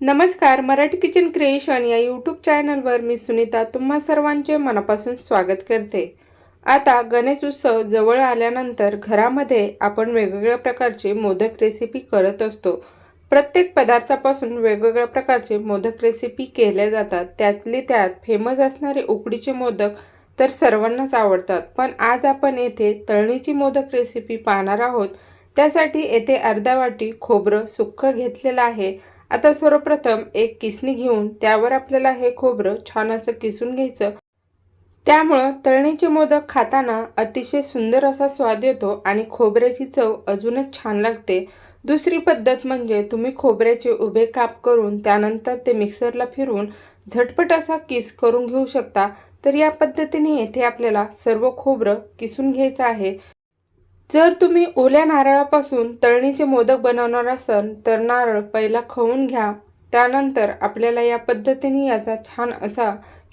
नमस्कार Marathi kitchen creation या YouTube चॅनलवर मी सुनीता तुम्हा सर्वांचे मनापासून स्वागत करते. आता गणेश उत्सव जवळ आल्यानंतर घरामध्ये आपण वेगवेगळ्या प्रकारचे मोदक रेसिपी करत असतो. प्रत्येक पदार्थापासून वेगवेगळ्या प्रकारचे मोदक रेसिपी केल्या जातात. त्यातले त्यात फेमस असणारे उकडीचे मोदक तर सर्वांनाच आवडतात. पण आज आपण येथे तळणीची मोदक रेसिपी पाहणार आहोत. त्यासाठी येथे अर्धा वाटी खोबरं सुक्क घेतलेलं आहे. आता सर्वप्रथम एक किसणी घेऊन त्यावर आपल्याला हे खोबरं छान असं किसून घ्यायचं. त्यामुळं तळणीचे मोदक खाताना अतिशय सुंदर असा स्वाद येतो आणि खोबऱ्याची चव अजूनच छान लागते. दुसरी पद्धत म्हणजे तुम्ही खोबऱ्याचे उभे काप करून त्यानंतर ते मिक्सरला फिरून झटपट असा किस करून घेऊ शकता. तर या पद्धतीने येथे आपल्याला सर्व खोबरं किसून घ्यायचं आहे. जर तुम्ही ओल्या नारळापासून तळणीचे मोदक बनवणार असाल तर नारळ पहिला खवून घ्या. त्यानंतर आपल्याला या पद्धतीने याचा छान असा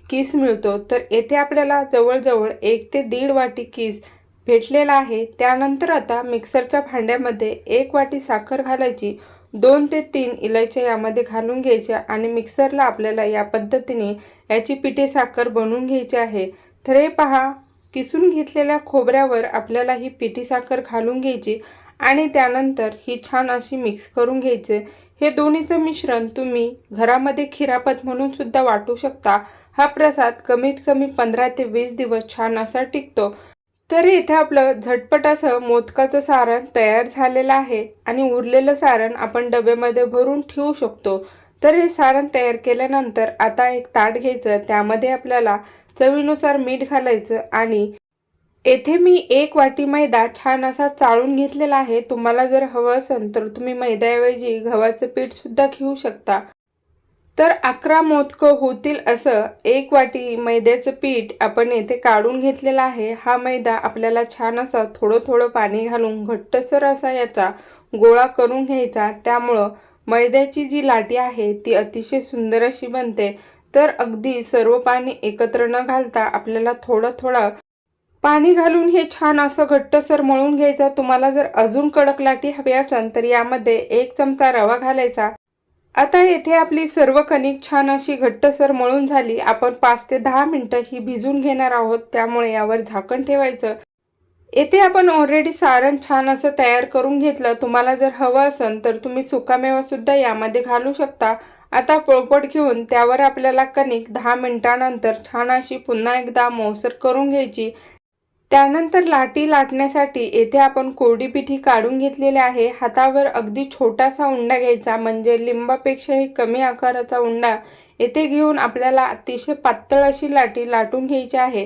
किस मिळतो. तर येथे आपल्याला जवळजवळ एक ते दीड वाटी किस भेटलेला आहे. त्यानंतर आता मिक्सरच्या भांड्यामध्ये एक वाटी साखर घालायची. दोन ते तीन इलायच्या यामध्ये घालून घ्यायच्या आणि मिक्सरला आपल्याला या पद्धतीने याची पिठे साखर बनवून घ्यायची आहे. तर हे पहा किसून घेतलेल्या खोबऱ्यावर आपल्याला ही पिठी साखर घालून घ्यायची आणि त्यानंतर ही छान अशी मिक्स करून घ्यायचे. हे दोन्हीचं मिश्रण तुम्ही घरामध्ये खिरापत म्हणून सुद्धा वाटू शकता. हा प्रसाद कमीत कमी पंधरा ते वीस दिवस छान असा टिकतो. तर इथे आपलं झटपट असं मोदकाचं सारण तयार झालेलं आहे आणि उरलेलं सारण आपण डब्यामध्ये भरून ठेवू शकतो. तर हे सारण तयार केल्यानंतर आता एक ताट घ्यायचं त्यामध्ये आपल्याला चवीनुसार मीठ घालायचं आणि येथे मी एक वाटी मैदा छान असा चाळून घेतलेला आहे. तुम्हाला जर हवं असेल तर तुम्ही मैद्याऐवजी गव्हाचं पीठसुद्धा घेऊ शकता. तर अकरा मोदकं होतील असं एक वाटी मैद्याचं पीठ आपण येथे काढून घेतलेला आहे. हा मैदा आपल्याला छान असा थोडं थोडं पाणी घालून घट्टसर असा याचा गोळा करून घ्यायचा. त्यामुळं मैद्याची जी लाटी आहे ती अतिशय सुंदर अशी बनते. तर अगदी सर्व पाणी एकत्र न घालता आपल्याला थोडं थोडं पाणी घालून हे छान असं घट्टसर मळून घ्यायचं. तुम्हाला जर अजून कडक लाटी हवी असेल तर यामध्ये एक चमचा रवा घालायचा. आता येथे आपली सर्व कणिक छान अशी घट्टसर मळून झाली. आपण पाच ते दहा मिनटं ही भिजून घेणार आहोत. त्यामुळे यावर झाकण ठेवायचं. येथे आपण ऑलरेडी सारण छान असं तयार करून घेतलं. तुम्हाला जर हवं असेल तर तुम्ही सुकामेवासुद्धा यामध्ये घालू शकता. आता पोळपट घेऊन त्यावर आपल्याला कणिक दहा मिनिटानंतर छान अशी पुन्हा एकदा मोसर करून घ्यायची. त्यानंतर लाटी लाटण्यासाठी येथे आपण कोरडी पिठी काढून घेतलेली आहे. हातावर अगदी छोटासा उंडा घ्यायचा म्हणजे लिंबापेक्षाही कमी आकाराचा उंडा. येथे घेऊन आपल्याला अतिशय पातळ अशी लाटी लाटून घ्यायची आहे.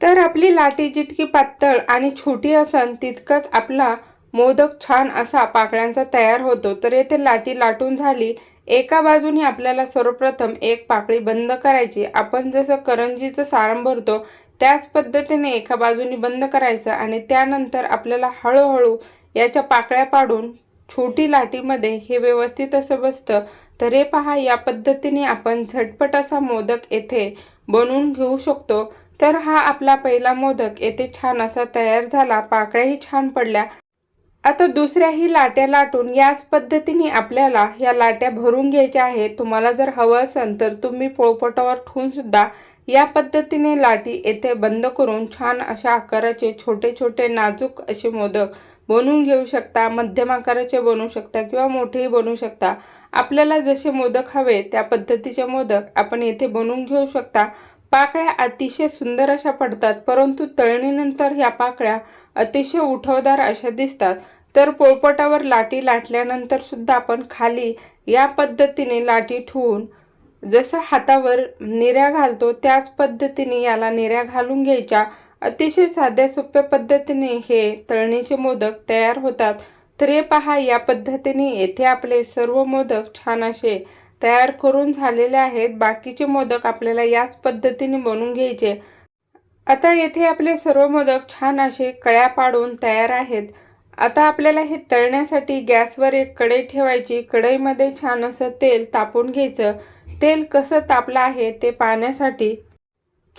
तर आपली लाटी जितकी पातळ आणि छोटी असन तितकंच आपला मोदक छान असा पाकळ्यांचा तयार होतो. तर येथे लाटी लाटून झाली. एका बाजूने आपल्याला सर्वप्रथम एक पाकळी बंद करायची. आपण जसं करंजीचं सारण भरतो त्याच पद्धतीने एका बाजूने बंद करायचं आणि त्यानंतर आपल्याला हळूहळू याच्या पाकळ्या पाडून छोटी लाटीमध्ये हे व्यवस्थित असं बसतं. तर हे पहा या पद्धतीने आपण झटपट असा मोदक येथे बनवून घेऊ शकतो. तर हा आपला पहिला मोदक. येथे छान असा तयार झाला. पाकळ्याही छान पडल्या. आता दुसऱ्याही लाट्या लाटून याच पद्धतीने आपल्याला या लाट्या भरून घ्यायच्या आहेत. तुम्हाला जर हवं असेल तर तुम्ही पोळपटावर ठेवून सुद्धा या पद्धतीने लाटी येथे बंद करून छान अशा आकाराचे छोटे छोटे नाजूक असे मोदक बनवून घेऊ शकता मध्यम आकाराचे बनवू शकता किंवा मोठेही बनवू शकता. आपल्याला जसे मोदक हवे त्या पद्धतीचे मोदक आपण येथे बनवून घेऊ शकता. पाकळ्या अतिशय सुंदर अशा पडतात परंतु तळणीनंतर ह्या पाकळ्या अतिशय उठवदार अशा दिसतात. तर पोळपटावर लाटी लाटल्यानंतर सुद्धा आपण खाली या पद्धतीने लाटी ठेवून जसं हातावर निऱ्या घालतो त्याच पद्धतीने याला निऱ्या घालून घ्यायच्या. अतिशय साध्या सोप्या पद्धतीने हे तळणीचे मोदक तयार होतात. तर हे पहा या पद्धतीने येथे आपले सर्व मोदक छान असे तयार करून झालेले आहेत. बाकीचे मोदक आपल्याला याच पद्धतीने बनवून घ्यायचे. आता येथे आपले सर्व मोदक छान असे कळ्या पाडून तयार आहेत. आता आपल्याला हे तळण्यासाठी गॅसवर एक कढई ठेवायची. कढईमध्ये छान असं तेल तापून घ्यायचं. तेल कसं तापलं आहे ते पाहण्यासाठी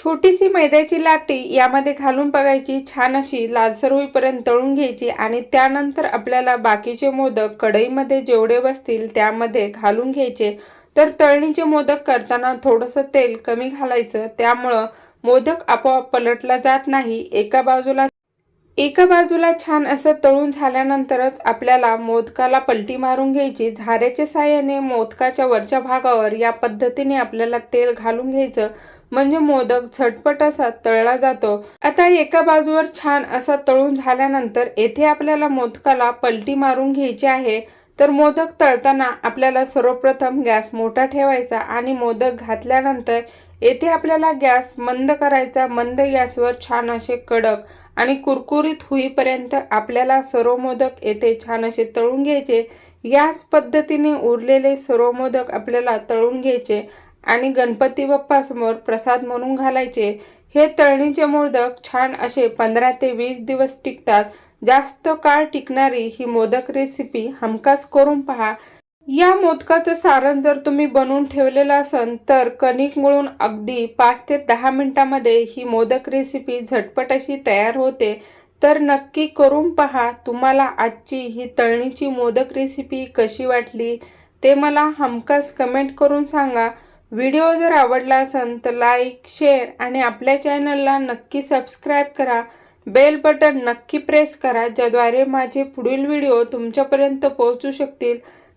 छोटीशी मैद्याची लाटी यामध्ये घालून बघायची छान अशी लालसर होईपर्यंत तळून घ्यायची आणि त्यानंतर आपल्याला बाकीचे मोदक कढईमध्ये जेवढे बसतील त्यामध्ये घालून घ्यायचे. तर तळणीचे मोदक करताना थोडंसं तेल कमी घालायचं. त्यामुळं मोदक आपोआप पलटला जात नाही. एका बाजूला एका बाजूला छान असं तळून झाल्यानंतरच आपल्याला मोदकाला पलटी मारून घ्यायची. झाऱ्याच्या साहाय्याने मोदकाच्या वरच्या भागावर या पद्धतीने आपल्याला तेल घालून घ्यायचं. म्हणजे मोदक झटपट असा तळला जातो. आता एका बाजूवर छान असा तळून झाल्यानंतर येथे आपल्याला मोदकाला पलटी मारून घ्यायची आहे. तर मोदक तळताना आपल्याला सर्वप्रथम गॅस मोठा ठेवायचा आणि मोदक घातल्यानंतर येथे आपल्याला गॅस मंद करायचा मंद गॅसवर छान असे कडक आणि कुरकुरीत होईपर्यंत आपल्याला सर्व मोदक येथे छान असे तळून घ्यायचे. याच पद्धतीने उरलेले सर्व मोदक आपल्याला तळून घ्यायचे आणि गणपती बाप्पासमोर प्रसाद म्हणून घालायचे. हे तळणीचे मोदक छान असे पंधरा ते वीस दिवस टिकतात. जास्त काळ टिकणारी ही मोदक रेसिपी हमखास करून पहा. या मोदकाचं सारण जर तुम्ही बनवून ठेवलेलं असन तर कणिक मळून अगदी पाच ते दहा मिनटामध्ये ही मोदक रेसिपी झटपट अशी तयार होते. तर नक्की करून पहा तुम्हाला आजची ही तळणीची मोदक रेसिपी कशी वाटली ते मला हमखास कमेंट करून सांगा. व्हिडिओ जर आवडला असेल तर लाईक शेअर आणि आपल्या चॅनलला नक्की सबस्क्राईब करा. बेल बटन नक्की प्रेस करा ज्याद्वारे माझे पुढील व्हिडिओ तुमच्यापर्यंत पोहोचू शकतील.